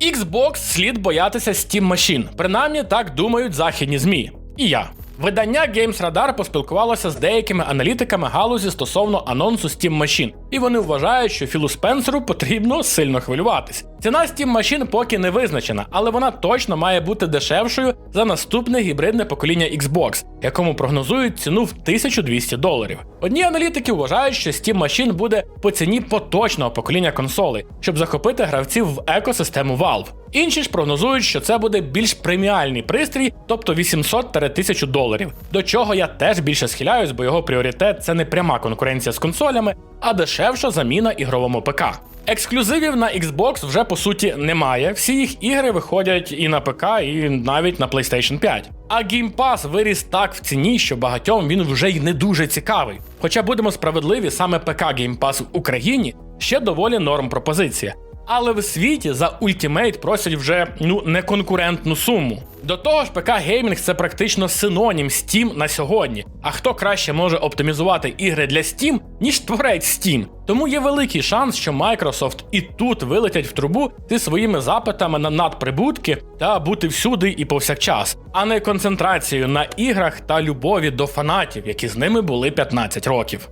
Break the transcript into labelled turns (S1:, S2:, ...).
S1: Xbox слід боятися Steam Machine. Принаймні так думають західні ЗМІ. І я. Видання Games Radar поспілкувалося з деякими аналітиками галузі стосовно анонсу Steam Machine, і вони вважають, що Філу Спенсеру потрібно сильно хвилюватись. Ціна Steam Machine поки не визначена, але вона точно має бути дешевшою за наступне гібридне покоління Xbox, якому прогнозують ціну в 1200 доларів. Одні аналітики вважають, що Steam Machine буде по ціні поточного покоління консолей, щоб захопити гравців в екосистему Valve. Інші ж прогнозують, що це буде більш преміальний пристрій, тобто 800-1000 доларів. До чого я теж більше схиляюсь, бо його пріоритет це не пряма конкуренція з консолями, а дешевша заміна ігровому ПК. Ексклюзивів на Xbox вже по суті немає. Всі їх ігри виходять і на ПК, і навіть на PlayStation 5. А Game Pass виріс так в ціні, що багатьом він вже й не дуже цікавий. Хоча будемо справедливі, саме ПК Game Pass в Україні ще доволі норм пропозиція. Але в світі за Ultimate просять вже ну неконкурентну суму. До того ж, ПК геймінг це практично синонім Steam на сьогодні. А хто краще може оптимізувати ігри для Steam, ніж творець Steam? Тому є великий шанс, що Microsoft і тут вилетять в трубу зі своїми запитами на надприбутки та бути всюди і повсякчас, а не концентрацією на іграх та любові до фанатів, які з ними були 15 років.